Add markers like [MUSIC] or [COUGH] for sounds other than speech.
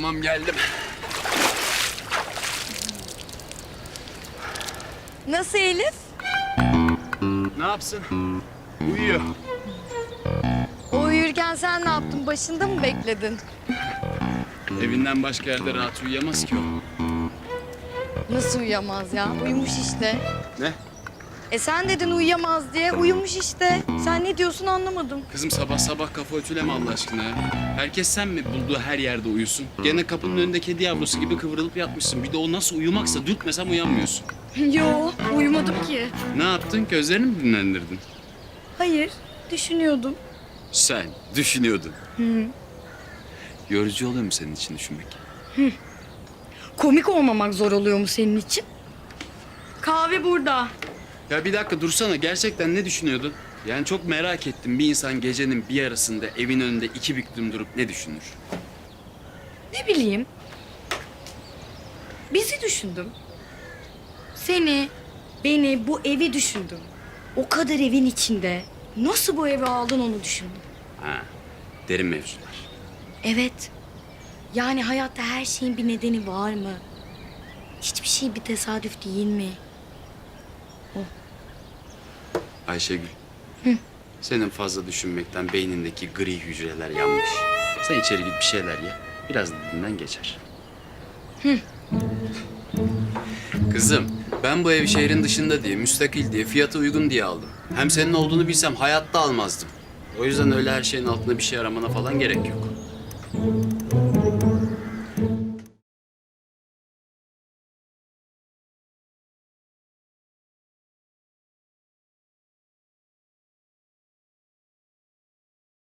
Tamam geldim. Nasıl Elif? Ne yapsın? Uyuyor. O uyurken sen ne yaptın? Başında mı bekledin? Evinden başka yerde rahat uyuyamaz ki o. Nasıl uyuyamaz ya? Uyumuş işte. Ne? E sen dedin uyuyamaz diye. Uyumuş işte. Sen ne diyorsun anlamadım. Kızım sabah sabah kafa ütüleme Allah aşkına ya. Herkes sen mi bulduğu her yerde uyusun? Gene kapının önünde kedi yavrusu gibi kıvrılıp yatmışsın. Bir de o nasıl uyumaksa dürtmesem uyanmıyorsun. [LAUGHS] Yo, uyumadım ki. Ne yaptın? Gözlerini mi dinlendirdin? Hayır, düşünüyordum. Sen düşünüyordun. Yorucu oluyor mu senin için düşünmek? Komik olmamak zor oluyor mu senin için? Kahve burada. Ya bir dakika dursana. Gerçekten ne düşünüyordun? Yani çok merak ettim. Bir insan gecenin bir yarısında evin önünde iki büklüm durup ne düşünür? Ne bileyim. Bizi düşündüm. Seni, beni, bu evi düşündüm. O kadar evin içinde. Nasıl bu evi aldın onu düşündüm. Ha, derin mevzular. Evet. Yani hayatta her şeyin bir nedeni var mı? Hiçbir şey bir tesadüf değil mi? Ayşegül. Senin fazla düşünmekten beynindeki gri hücreler yanmış. Sen içeri git bir şeyler ye. Biraz dinlen geçer. Kızım, ben bu ev şehrin dışında diye, müstakil diye, fiyatı uygun diye aldım. Hem senin olduğunu bilsem hayatta almazdım. O yüzden öyle her şeyin altında bir şey aramana falan gerek yok.